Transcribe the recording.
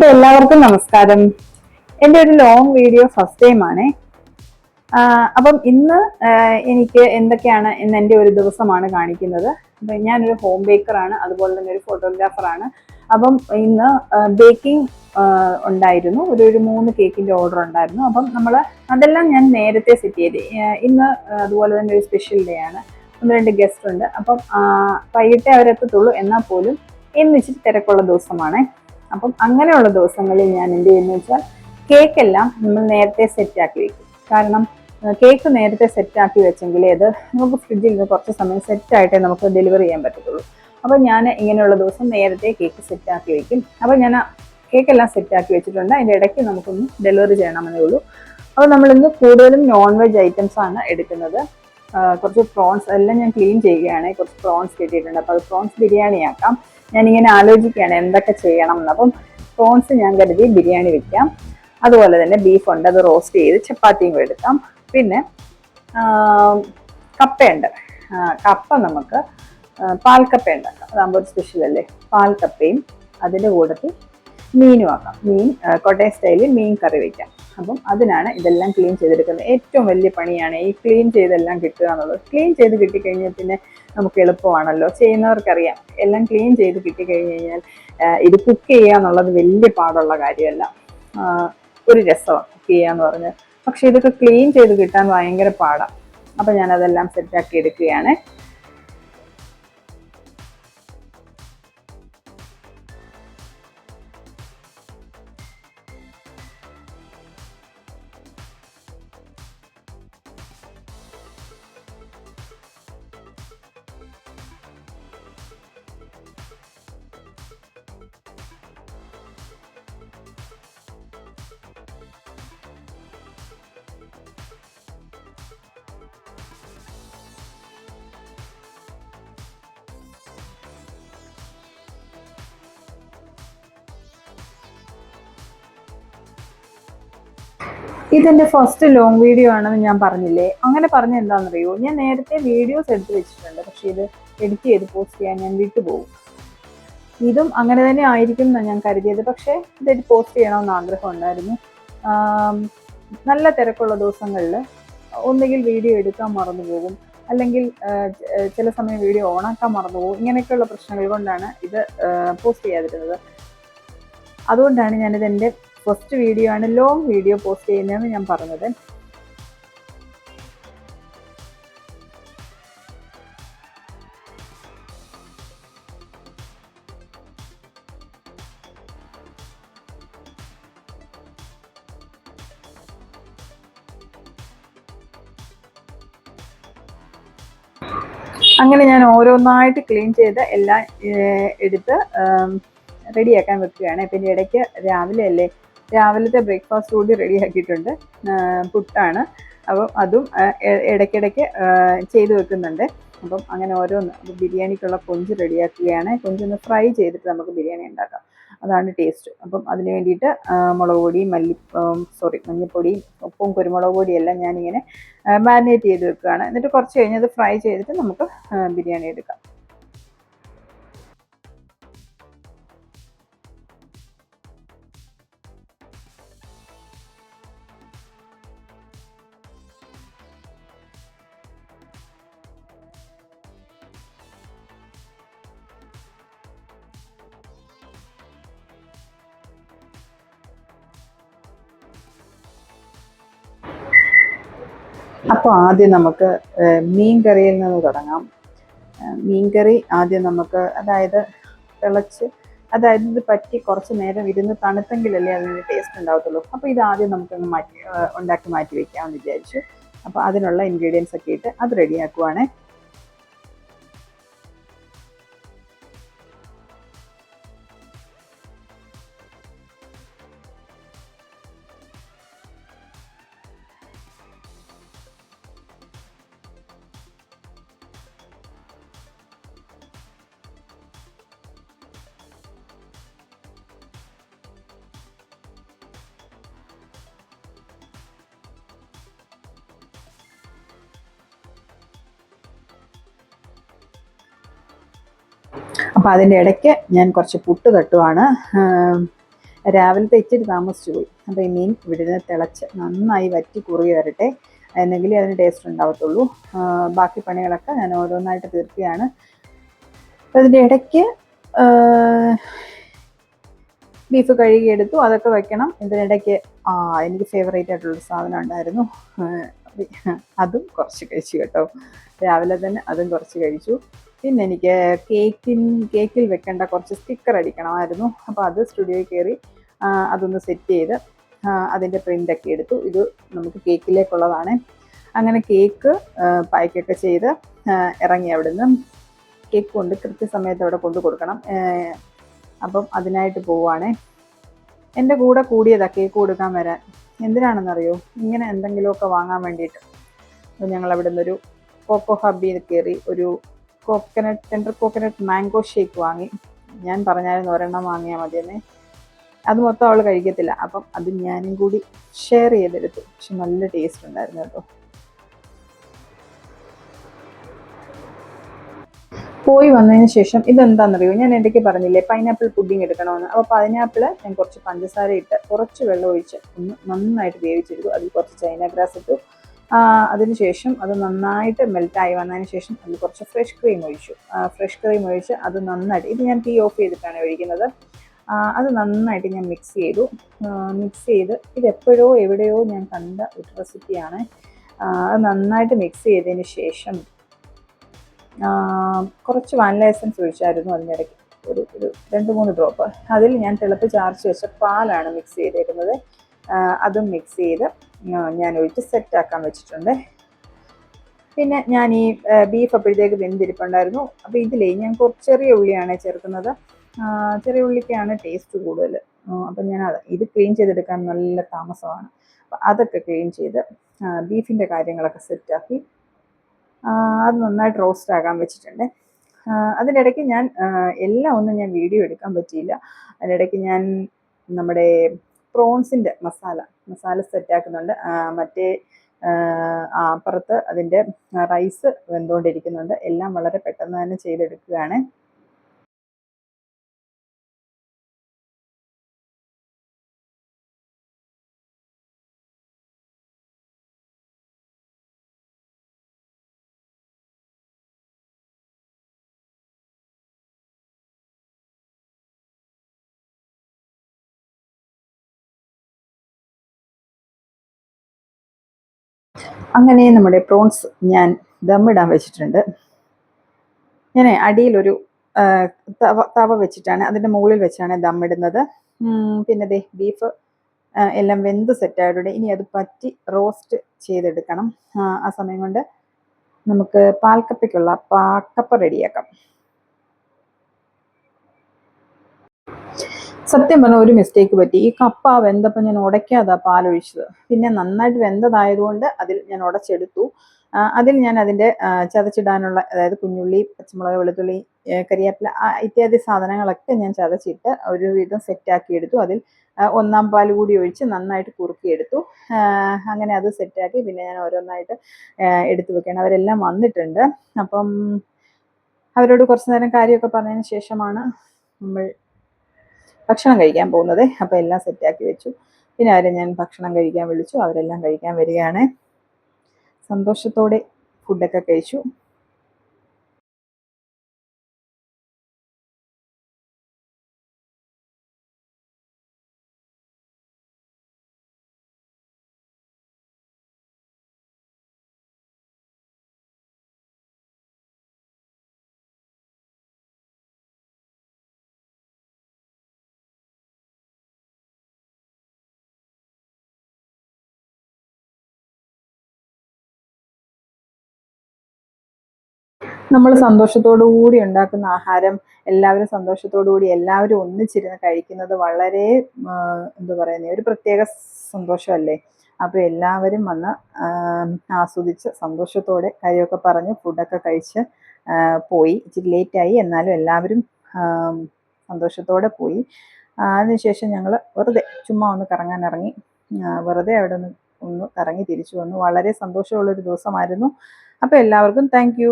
അപ്പൊ എല്ലാവർക്കും നമസ്കാരം. എന്റെ ഒരു ലോങ് വീഡിയോ ഫസ്റ്റ് ടൈം ആണേ. അപ്പം ഇന്ന് എനിക്ക് എന്തൊക്കെയാണ് ഇന്ന് എന്റെ ഒരു ദിവസമാണ് കാണിക്കുന്നത്. അപ്പം ഞാനൊരു ഹോം ബേക്കറാണ് അതുപോലെ തന്നെ ഒരു ഫോട്ടോഗ്രാഫറാണ് അപ്പം ഇന്ന് ബേക്കിംഗ് ഉണ്ടായിരുന്നു. ഒരു ഒരു മൂന്ന് കേക്കിന്റെ ഓർഡർ ഉണ്ടായിരുന്നു. അപ്പം നമ്മൾ അതെല്ലാം ഞാൻ നേരത്തെ സെറ്റ് ചെയ്ത്. ഇന്ന് അതുപോലെ തന്നെ ഒരു സ്പെഷ്യൽ ഡേ ആണ്. ഒന്ന് രണ്ട് ഗസ്റ്റ് ഉണ്ട്. അപ്പം വൈകിട്ടേ അവരെത്തത്തുള്ളൂ. എന്നാൽ പോലും ഇച്ചിരി തിരക്കുള്ള ദിവസമാണ്. അപ്പം അങ്ങനെയുള്ള ദിവസങ്ങളിൽ ഞാൻ എന്ത് ചെയ്യുന്നു വെച്ചാൽ കേക്ക് എല്ലാം നമ്മൾ നേരത്തെ സെറ്റാക്കി വെക്കും. കാരണം കേക്ക് നേരത്തെ സെറ്റാക്കി വെച്ചെങ്കിലേ അത് നമുക്ക് ഫ്രിഡ്ജിൽ നിന്ന് കുറച്ച് സമയം സെറ്റായിട്ടേ നമുക്ക് ഡെലിവറി ചെയ്യാൻ പറ്റത്തുള്ളൂ. അപ്പോൾ ഞാൻ ഇങ്ങനെയുള്ള ദിവസം നേരത്തെ കേക്ക് സെറ്റാക്കി വെക്കും. അപ്പോൾ ഞാൻ കേക്ക് എല്ലാം സെറ്റ് ആക്കി വെച്ചിട്ടുണ്ട്. അതിന്റെ ഇടയ്ക്ക് നമുക്കൊന്ന് ഡെലിവറി ചെയ്യണമെന്നേ ഉള്ളൂ. അപ്പോൾ നമ്മളിന്ന് കൂടുതലും നോൺ വെജ് ഐറ്റംസ് ആണ് എടുക്കുന്നത്. കുറച്ച് പ്രോൺസ് എല്ലാം ഞാൻ ക്ലീൻ ചെയ്യുകയാണ് കുറച്ച് പ്രോൺസ് കിട്ടിയിട്ടുണ്ട്. അപ്പോൾ അത് പ്രോൺസ് ബിരിയാണി ആക്കാം ഞാനിങ്ങനെ ആലോചിക്കുകയാണ് എന്തൊക്കെ ചെയ്യണം എന്ന് അപ്പം പ്രോൺസ് ഞാൻ കരുതി ബിരിയാണി വെക്കാം. അതുപോലെ തന്നെ ബീഫ് ഉണ്ട് അത് റോസ്റ്റ് ചെയ്ത് ചപ്പാത്തിയും എടുക്കാം. പിന്നെ കപ്പയുണ്ട്. കപ്പ നമുക്ക് പാൽക്കപ്പ ഉണ്ടാക്കാം. അതാകുമ്പോൾ ഒരു സ്പെഷ്യൽ അല്ലേ? പാൽക്കപ്പയും അതിന്റെ കൂട്ടത്തിൽ മീനും ആക്കാം. മീൻ കോട്ടയം സ്റ്റൈലിൽ മീൻ കറി വയ്ക്കാം അപ്പം അതിനാണ് ഇതെല്ലാം ക്ലീൻ ചെയ്തെടുക്കുന്നത്. ഏറ്റവും വലിയ പണിയാണ് ഈ ക്ലീൻ ചെയ്തെല്ലാം കിട്ടുക എന്നുള്ളത്. ക്ലീൻ ചെയ്ത് കിട്ടിക്കഴിഞ്ഞാൽ പിന്നെ നമുക്ക് എളുപ്പമാണല്ലോ. ചെയ്യുന്നവർക്കറിയാം. എല്ലാം ക്ലീൻ ചെയ്ത് കിട്ടിക്കഴിഞ്ഞ് കഴിഞ്ഞാൽ ഇത് കുക്ക് ചെയ്യുക എന്നുള്ളത് വലിയ പാടുള്ള കാര്യമല്ല. ഒരു രസമാണ് കുക്ക് ചെയ്യുക എന്ന് പറഞ്ഞ് പക്ഷെ ഇതൊക്കെ ക്ലീൻ ചെയ്ത് കിട്ടാൻ ഭയങ്കര പാടാണ് അപ്പം ഞാനതെല്ലാം സെറ്റാക്കി എടുക്കുകയാണ്. ഇതെന്റെ ഫസ്റ്റ് ലോങ് വീഡിയോ ആണെന്ന് ഞാൻ പറഞ്ഞില്ലേ? അങ്ങനെ പറഞ്ഞ എന്താണെന്നറിയോ? ഞാൻ നേരത്തെ വീഡിയോസ് എടുത്ത് വെച്ചിട്ടുണ്ട്. പക്ഷെ ഇത് എഡിറ്റ് ചെയ്ത് പോസ്റ്റ് ചെയ്യാൻ ഞാൻ വിട്ടുപോകും ഇതും അങ്ങനെ തന്നെ ആയിരിക്കും എന്നാണ് ഞാൻ കരുതിയത്. പക്ഷേ ഇത് പോസ്റ്റ് ചെയ്യണമെന്ന് ആഗ്രഹം ഉണ്ടായിരുന്നു. നല്ല തിരക്കുള്ള ദിവസങ്ങളിൽ ഒന്നുകിൽ വീഡിയോ എടുക്കാൻ മറന്നു പോകും. അല്ലെങ്കിൽ ചില സമയം വീഡിയോ ഓണാക്കാൻ മറന്നു പോകും. ഇങ്ങനെയൊക്കെയുള്ള പ്രശ്നങ്ങൾ കൊണ്ടാണ് ഇത് പോസ്റ്റ് ചെയ്യാതിരുന്നത്. അതുകൊണ്ടാണ് ഞാനിത് എന്റെ ഫസ്റ്റ് വീഡിയോ ആണ് ലോങ് വീഡിയോ പോസ്റ്റ് ചെയ്യുന്നതെന്ന് ഞാൻ പറഞ്ഞത്. അങ്ങനെ ഞാൻ ഓരോന്നായിട്ട് ക്ലീൻ ചെയ്ത് എല്ലാം എടുത്ത് റെഡിയാക്കാൻ വെക്കുകയാണ്. ഇതിന്റെ ഇടയ്ക്ക് രാവിലെ അല്ലേ രാവിലത്തെ ബ്രേക്ക്ഫാസ്റ്റ് കൂടി റെഡിയാക്കിയിട്ടുണ്ട്. പുട്ടാണ്. അപ്പം അതും ഇടയ്ക്കിടയ്ക്ക് ചെയ്തു വെക്കുന്നുണ്ട്. അപ്പം അങ്ങനെ ഓരോന്ന് അപ്പം ബിരിയാണിക്കുള്ള കൊഞ്ച് റെഡിയാക്കുകയാണ്. കൊഞ്ചൊന്ന് ഫ്രൈ ചെയ്തിട്ട് നമുക്ക് ബിരിയാണി ഉണ്ടാക്കാം. അതാണ് ടേസ്റ്റ്. അപ്പം അതിന് വേണ്ടിയിട്ട് മുളക് പൊടി മല്ലി സോറി മഞ്ഞൾപ്പൊടിയും ഉപ്പും കുരുമുളക് പൊടിയും എല്ലാം ഞാനിങ്ങനെ മാരിനേറ്റ് ചെയ്ത് വെക്കുകയാണ്. എന്നിട്ട് കുറച്ച് കഴിഞ്ഞ് അത് ഫ്രൈ ചെയ്തിട്ട് നമുക്ക് ബിരിയാണി എടുക്കാം. അപ്പോൾ ആദ്യം നമുക്ക് മീൻകറിയിൽ മീൻ കറിയിൽ നിന്ന് തുടങ്ങാം. മീൻകറി മീൻ കറി ആദ്യം നമുക്ക് അതായത് തിളച്ച് അതായത് ഇത് പറ്റി കുറച്ച് നേരം ഇരുന്ന് തണുത്തെങ്കിലല്ലേ അതിന് ടേസ്റ്റ് ഉണ്ടാവത്തുള്ളൂ. അപ്പോൾ ഇത് ആദ്യം നമുക്കൊന്ന് മാറ്റി ഉണ്ടാക്കി മാറ്റി വെക്കാമെന്ന് വിചാരിച്ചു. അപ്പോൾ അതിനുള്ള ഇൻഗ്രീഡിയൻസ് ഒക്കെ ഇട്ട് അത് റെഡിയാക്കുവാണേ അപ്പോൾ അതിന്റെ ഇടയ്ക്ക് ഞാൻ കുറച്ച് പുട്ട് തട്ടുവാണ്. രാവിലത്തെ ഇച്ചിരി താമസിച്ചു പോയി. അപ്പോൾ ഈ മീൻ ഇവിടെ നിന്ന് തിളച്ച് നന്നായി വറ്റി കുറുകി വരട്ടെ. എന്നെങ്കിലേ അതിന് ടേസ്റ്റ് ഉണ്ടാവത്തുള്ളൂ. ബാക്കി പണികളൊക്കെ ഞാൻ ഓരോന്നായിട്ട് തീർക്കുകയാണ്. അപ്പോൾ അതിന്റെ ഇടയ്ക്ക് ബീഫ് കഴുകിയെടുത്തു അതൊക്കെ വെക്കണം. ഇതിനിടയ്ക്ക് ആ എനിക്ക് ഫേവറേറ്റ് ആയിട്ടുള്ള സാധനം ഉണ്ടായിരുന്നു. അതും കുറച്ച് കഴിച്ചു കേട്ടോ. രാവിലെ തന്നെ അതും കുറച്ച് കഴിച്ചു. പിന്നെ എനിക്ക് കേക്കിൻ കേക്കിൽ വെക്കേണ്ട കുറച്ച് സ്റ്റിക്കർ അടിക്കണമായിരുന്നു. അപ്പോൾ അത് സ്റ്റുഡിയോയിൽ കയറി അതൊന്ന് സെറ്റ് ചെയ്ത് അതിന്റെ പ്രിന്റൊക്കെ എടുത്തു. ഇത് നമുക്ക് കേക്കിലേക്കുള്ളതാണ്. അങ്ങനെ കേക്ക് പായ്ക്കൊക്കെ ചെയ്ത് ഇറങ്ങി അവിടെ നിന്ന് കേക്ക് കൊണ്ട് കൃത്യസമയത്ത് അവിടെ കൊണ്ടു കൊടുക്കണം. അപ്പം അതിനായിട്ട് പോവുകയാണേ എന്റെ കൂടെ കൂടിയതാണ് കേക്ക് കൊടുക്കാൻ വരാൻ. എന്തിനാണെന്നറിയോ? ഇങ്ങനെ എന്തെങ്കിലുമൊക്കെ വാങ്ങാൻ വേണ്ടിയിട്ട്. അപ്പോൾ ഞങ്ങൾ അവിടെ നിന്നൊരു കോക്കോ ഹബ്ബിയിൽ കയറി ഒരു coconut tender coconut mango shake വാങ്ങി. ഞാൻ പറഞ്ഞായിരുന്നു ഒരെണ്ണം വാങ്ങിയാൽ മതിയെന്നേ. അത് മൊത്തം അവൾ കഴിക്കത്തില്ല. അപ്പം അത് ഞാനും കൂടി ഷെയർ ചെയ്തെടുത്തു. പക്ഷെ നല്ല ടേസ്റ്റ് ഉണ്ടായിരുന്നു കേട്ടോ. പോയി വന്നതിന് ശേഷം ഇതെന്താണെന്നറിയോ ഞാൻ ഇടയ്ക്ക് പറഞ്ഞില്ലേ പൈനാപ്പിൾ പുഡിംഗ് എടുക്കണമെന്ന്. അപ്പോൾ പൈനാപ്പിൾ ഞാൻ കുറച്ച് പഞ്ചസാര ഇട്ട് കുറച്ച് വെള്ളം ഒഴിച്ച് ഒന്ന് നന്നായിട്ട് വേവിച്ചെടുത്തു. അതിൽ കുറച്ച് ചൈന ഗ്രാസ് ഇട്ടു. അതിനുശേഷം അത് നന്നായിട്ട് മെൽറ്റായി വന്നതിന് ശേഷം അതിൽ കുറച്ച് ഫ്രഷ് ക്രീം ഒഴിച്ചു. ഫ്രഷ് ക്രീം ഒഴിച്ച് അത് നന്നായിട്ട് ഇത് ഞാൻ ടീ ഓഫ് ചെയ്തിട്ടാണ് ഒഴിക്കുന്നത്. അത് നന്നായിട്ട് ഞാൻ മിക്സ് ചെയ്തു. മിക്സ് ചെയ്ത് ഇത് എപ്പോഴോ എവിടെയോ ഞാൻ കണ്ട ഒരു റെസിപ്പിയാണ്. അത് നന്നായിട്ട് മിക്സ് ചെയ്തതിന് ശേഷം കുറച്ച് വാനില എസൻസ് ഒഴിച്ചായിരുന്നു അതിനിടയ്ക്ക് ഒരു ഒരു രണ്ട് മൂന്ന് ഡ്രോപ്പ് അതിൽ ഞാൻ ചാർച്ച് വെച്ച പാലാണ് മിക്സ് ചെയ്തേക്കുന്നത്. അതും മിക്സ് ചെയ്ത് ഞാൻ ഒഴിച്ച് സെറ്റാക്കാൻ വെച്ചിട്ടുണ്ട്. പിന്നെ ഞാൻ ഈ ബീഫ് അപ്പോഴത്തേക്ക് വെന്തിരിപ്പുണ്ടായിരുന്നു. അപ്പോൾ ഇതിലേ ഞാൻ കുറച്ച് ചെറിയ ഉള്ളിയാണ് ചേർക്കുന്നത്. ചെറിയ ഉള്ളിക്കാണ് ടേസ്റ്റ് കൂടുതൽ അപ്പം ഞാൻ അത് ഇത് ക്ലീൻ ചെയ്തെടുക്കാൻ നല്ല താമസമാണ്. അപ്പം അതൊക്കെ ക്ലീൻ ചെയ്ത് ബീഫിന്റെ കാര്യങ്ങളൊക്കെ സെറ്റാക്കി അത് നന്നായിട്ട് റോസ്റ്റ് ആകാൻ വെച്ചിട്ടുണ്ട്. അതിനിടയ്ക്ക് ഞാൻ എല്ലാം ഒന്നും ഞാൻ വീഡിയോ എടുക്കാൻ പറ്റിയില്ല. അതിനിടയ്ക്ക് ഞാൻ നമ്മുടെ പ്രോൺസിന്റെ മസാല മസാല സെറ്റാക്കുന്നുണ്ട് മറ്റേ അപ്പുറത്ത് അതിന്റെ റൈസ് വെന്തുകൊണ്ടിരിക്കുന്നുണ്ട് എല്ലാം വളരെ പെട്ടെന്ന് തന്നെ ചെയ്തെടുക്കുകയാണ്. അങ്ങനെ നമ്മുടെ പ്രോൺസ് ഞാൻ ദമ്മിടാൻ വെച്ചിട്ടുണ്ട്. ഞാൻ അടിയിലൊരു തവ തവ വെച്ചിട്ടാണ് അതിന്റെ മുകളിൽ വെച്ചാണ് ദമ്മിടുന്നത്. പിന്നെ ദേ ബീഫ് എല്ലാം വെന്ത് സെറ്റായിട്ടുണ്ട് ഇനി അത് പറ്റി റോസ്റ്റ് ചെയ്തെടുക്കണം. ആ സമയം കൊണ്ട് നമുക്ക് പാൽക്കപ്പയ്ക്കുള്ള പാക്കപ്പ റെഡിയാക്കാം സത്യം പറഞ്ഞാൽ ഒരു മിസ്റ്റേക്ക് പറ്റി. ഈ കപ്പ വെന്തപ്പോൾ ഞാൻ ഉടയ്ക്കാതാ പാലൊഴിച്ചത്. പിന്നെ നന്നായിട്ട് വെന്തതായതുകൊണ്ട് അതിൽ ഞാൻ ഉടച്ചെടുത്തു. അതിൽ ഞാൻ അതിന്റെ ചതച്ചിടാനുള്ള അതായത് കുഞ്ഞുള്ളി പച്ചമുളക് വെളുത്തുള്ളി കരിയാപ്പില ഇത്യാദി സാധനങ്ങളൊക്കെ ഞാൻ ചതച്ചിട്ട് ഒരു വിധം സെറ്റാക്കി എടുത്തു അതിൽ ഒന്നാം പാൽ കൂടി ഒഴിച്ച് നന്നായിട്ട് കുറുക്കിയെടുത്തു. അങ്ങനെ അത് സെറ്റാക്കി പിന്നെ ഞാൻ ഓരോന്നായിട്ട് എടുത്തു വെക്കണം അവരെല്ലാം വന്നിട്ടുണ്ട്. അപ്പം അവരോട് കുറച്ച് നേരം കാര്യമൊക്കെ പറഞ്ഞതിന് ശേഷമാണ് നമ്മൾ ഭക്ഷണം കഴിക്കാൻ പോകുന്നത്. അപ്പോൾ എല്ലാം സെറ്റാക്കി വെച്ചു. പിന്നെ അവരെ ഞാൻ ഭക്ഷണം കഴിക്കാൻ വിളിച്ചു. അവരെല്ലാം കഴിക്കാൻ വരികയാണ്. സന്തോഷത്തോടെ ഫുഡൊക്കെ കഴിച്ചു. നമ്മൾ സന്തോഷത്തോടു കൂടി ഉണ്ടാക്കുന്ന ആഹാരം എല്ലാവരും സന്തോഷത്തോടു കൂടി എല്ലാവരും ഒന്നിച്ചിരുന്ന് കഴിക്കുന്നത് വളരെ എന്താ പറയുന്നത് ഒരു പ്രത്യേക സന്തോഷമല്ലേ? അപ്പോൾ എല്ലാവരും വന്ന് ആസ്വദിച്ച് സന്തോഷത്തോടെ കാര്യമൊക്കെ പറഞ്ഞ് ഫുഡൊക്കെ കഴിച്ച് പോയി. ഇച്ചിരി ലേറ്റായി എന്നാലും എല്ലാവരും സന്തോഷത്തോടെ പോയി. അതിനുശേഷം ഞങ്ങൾ വെറുതെ ചുമ്മാ ഒന്ന് കറങ്ങാൻ ഇറങ്ങി വെറുതെ അവിടെ ഒന്ന് ഒന്ന് കറങ്ങി തിരിച്ചു വന്നു. വളരെ സന്തോഷമുള്ളൊരു ദിവസമായിരുന്നു. അപ്പോൾ എല്ലാവർക്കും താങ്ക്